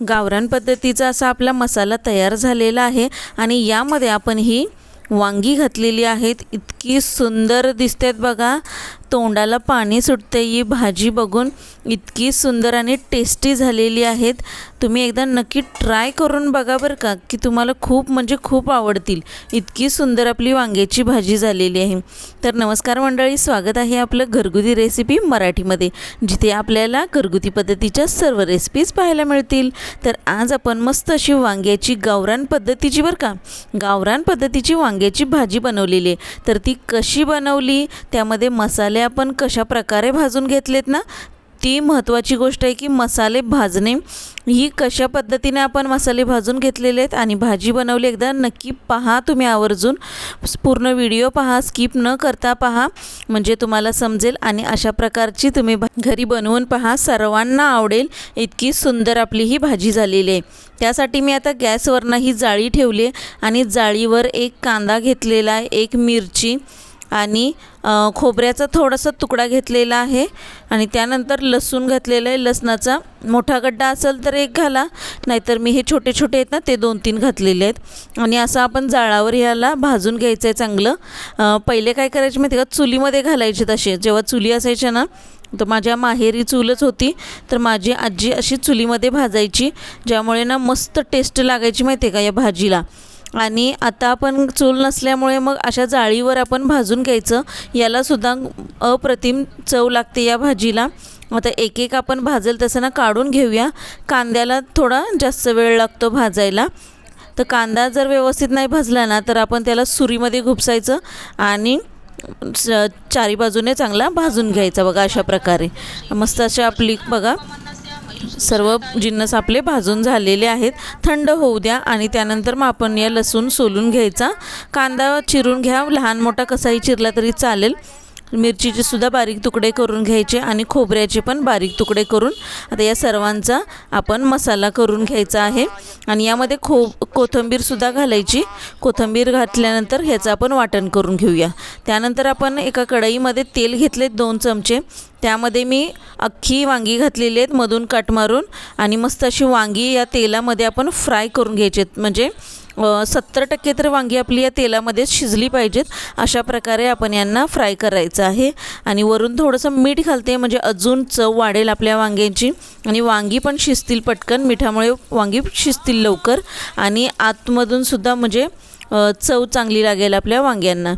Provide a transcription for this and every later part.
गावरान पद्धतीचा असा आपला मसाला तयार झालेला आहे आणि यामध्ये आपण ही वांगी घातलेली आहेत. इतकी सुंदर दिसतात बघा. तोंडाला पाणी सुटते ही भाजी बघून इतकी सुंदर आणि टेस्टी झालेली आहेत. तुम्ही एकदा नक्की ट्राय करून बघा बरं का की तुम्हाला खूप म्हणजे खूप आवडतील. इतकी सुंदर आपली वांग्याची भाजी झालेली आहे. तर नमस्कार मंडळी स्वागत आहे आपलं घरगुती रेसिपी मराठीमध्ये जिथे आपल्याला घरगुती पद्धतीच्या सर्व रेसिपीज पाहायला मिळतील. तर आज आपण मस्त अशी वांग्याची गावरान पद्धतीची बरं का गावरान पद्धतीची वांग्याची भाजी बनवलेली आहे. तर ती कशी बनवली त्यामध्ये मसाले आपण कशा प्रकारे भाजून घेतलेत ना ती महत्त्वाची गोष्ट आहे की मसाले भाजणे. ही कशा पद्धतीने आपण मसाले भाजून घेतलेले आहेत आणि भाजी बनवली एकदा नक्की पहा तुम्ही आवर्जून. पूर्ण व्हिडिओ पहा स्किप न करता पहा म्हणजे तुम्हाला समजेल आणि अशा प्रकारची तुम्ही घरी बनवून पहा सर्वांना आवडेल इतकी सुंदर आपली ही भाजी झालेली आहे. त्यासाठी मी आता गॅसवरनं ही जाळी ठेवली आहे आणि जाळीवर एक कांदा घेतलेला आहे एक मिरची. आणि खोबऱ्याचा थोडासा तुकडा घेतलेला आहे आणि त्यानंतर लसूण घातलेलं आहे. लसणाचा मोठा गड्डा असेल तर एक घाला नाहीतर मी हे छोटे छोटे आहेत ना ते दोन तीन घातलेले आहेत. आणि असं आपण जाळावर ह्याला भाजून घ्यायचं आहे चांगलं पहिले काय करायचे माहिती का? चुलीमध्ये घालायचे तसे जेव्हा चुली असायच्या ना तर माझ्या माहेरी चूलच होती. तर माझी आजी अशी चुलीमध्ये भाजायची ज्यामुळे ना मस्त टेस्ट लागायची माहिती आहे का या भाजीला. आणि आता आपण चूल नसल्यामुळे मग अशा जाळीवर आपण भाजून घ्यायचं. यालासुद्धा अप्रतिम चव लागते या भाजीला. आता एक एक आपण भाजेल तसं ना काढून घेऊया. कांद्याला थोडा जास्त वेळ लागतो भाजायला. तर कांदा जर व्यवस्थित नाही भाजला ना तर आपण त्याला सुरीमध्ये घुपसायचं आणि स- चारी बाजूने चांगला भाजून घ्यायचा बघा अशा प्रकारे. मस्त अशा आपली बघा सर्व जिन्नस आपले भाजून झालेले आहेत. थंड होऊ द्या आणि त्यानंतर मग आपण या लसूण सोलून घ्यायचा. कांदा चिरून घ्या. लहान मोठा कसाही चिरला तरी चालेल. मिरचीचे सुद्धा बारीक तुकडे करून घ्यायचे आणि खोबऱ्याचे पण बारीक तुकडे करून आता या सर्वांचा आपण मसाला करून घ्यायचा आहे. आणि यामध्ये खो कोथिंबीरसुद्धा घालायची. कोथिंबीर घातल्यानंतर ह्याचं आपण वाटण करून घेऊया. त्यानंतर आपण एका कढईमध्ये तेल घेतले दोन चमचे. त्यामध्ये मी अख्खी वांगी घातलेली आहेत मधून कट मारून. आणि मस्त अशी वांगी या तेलामध्ये आपण फ्राय करून घ्यायचे आहेत. म्हणजे सत्तर टक्के तर वांगी आपली या तेलामध्ये शिजली पाहिजेत. अशा प्रकारे आपण यांना फ्राय करायचं आहे. आणि वरून थोडंसं मीठ घालते म्हणजे अजून चव वाढेल आपल्या वांग्यांची. आणि वांगी पण शिजतील पटकन मिठामुळे वांगी शिजतील लवकर. आणि आतमधून सुद्धा म्हणजे चव चांगली लागेल आपल्या वांग्यांना.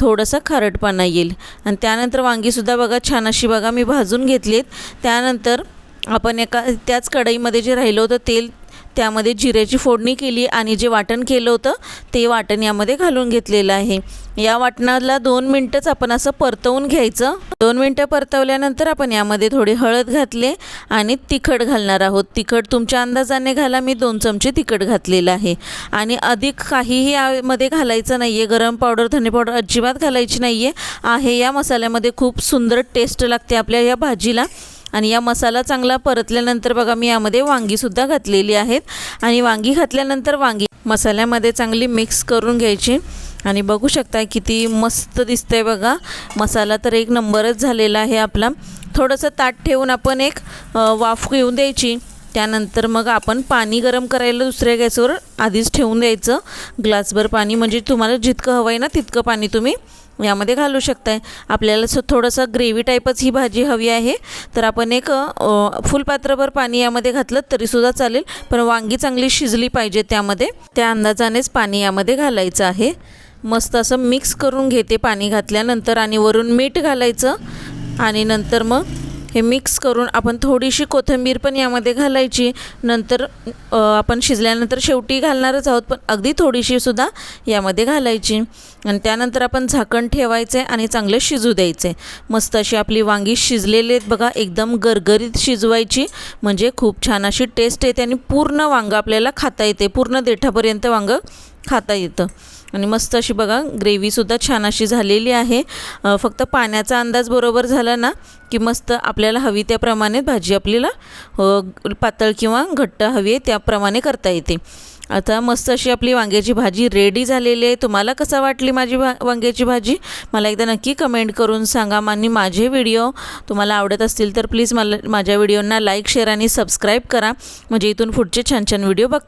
थोडंसं खारटपणा येईल. आणि त्यानंतर वांगीसुद्धा बघा छान अशी बघा मी भाजून घेतली आहेत त्यानंतर आपण एका त्याच कढईमध्ये जे राहिलं होतं तेल त्यामध्ये जिऱ्याची फोडणी केली आणि जे वाटण केलं होतं ते वाटण यामध्ये घालून घेतलेलं आहे. या वाटणाला दोन मिनटंच आपण असं परतवून घ्यायचं. दोन मिनटं परतवल्यानंतर आपण यामध्ये थोडी हळद घातले आणि तिखट घालणार आहोत. तिखट तुमच्या अंदाजाने घाला मी दोन चमचे तिखट घातलेलं आहे. आणि अधिक काहीही यामध्ये घालायचं नाही आहे गरम पावडर धने पावडर अजिबात घालायची नाही आहे आहे या मसाल्यामध्ये खूप सुंदर टेस्ट लागते आपल्या या भाजीला. आणि या मसाला चांगला परतल्यानंतर बघा मी यामध्ये वांगीसुद्धा घातलेली आहेत. आणि वांगी घातल्यानंतर वांगी मसाल्यामध्ये चांगली मिक्स करून घ्यायची. आणि बघू शकता किती मस्त दिसतंय बघा. मसाला तर एक नंबरच झालेला आहे आपला. थोडंसं ताट ठेवून आपण एक वाफ घेऊन द्यायची. त्यानंतर मग आपण पाणी गरम करायला दुसऱ्या गॅसवर आधीच ठेवून द्यायचं. ग्लासभर पाणी म्हणजे तुम्हाला जितकं हवं आहे ना तितकं पाणी तुम्ही यामध्ये घालू शकताय. आपल्याला स थोडंसं ग्रेव्ही टाईपच ही भाजी हवी आहे. तर आपण एक फुल फुलपात्रभर पाणी यामध्ये घातलं तरीसुद्धा चालेल. पण वांगी चांगली शिजली पाहिजे त्यामध्ये. त्या अंदाजानेच पाणी यामध्ये घालायचं आहे. मस्त असं मिक्स करून घेते पाणी घातल्यानंतर आणि वरून मीठ घालायचं. आणि नंतर मग हे मिक्स करून आपण थोडीशी कोथिंबीर पण यामध्ये घालायची. नंतर आपण शिजल्यानंतर शेवटी घालणारच आहोत पण अगदी थोडीशी सुद्धा यामध्ये घालायची. आणि त्यानंतर आपण झाकण ठेवायचे आणि चांगले शिजू द्यायचे. मस्त अशी आपली वांगी शिजलेली आहेत बघा एकदम गरगरीत शिजवायची. म्हणजे खूप छान अशी टेस्ट येते आणि पूर्ण वांगं आपल्याला खाता येते. पूर्ण देठापर्यंत वांगं खाता येतं. आणि मस्त अशी बघा ग्रेव्हीसुद्धा छान अशी झालेली आहे. फक्त पाण्याचा अंदाज बरोबर झाला ना की मस्त आपल्याला हवी त्याप्रमाणे भाजी आपल्याला पातळ किंवा घट्ट हवी आहे त्याप्रमाणे करता येते. आता मस्त अशी आपली वांग्याची भाजी रेडी झालेली आहे. तुम्हाला कसं वाटली माझी भा वांग्याची भाजी? मला एकदा नक्की कमेंट करून सांगा. आणि माझे व्हिडिओ तुम्हाला आवडत असतील तर प्लीज मला माझ्या व्हिडिओंना लाईक शेअर आणि सबस्क्राईब करा. म्हणजे इथून पुढचे छान छान व्हिडिओ बघता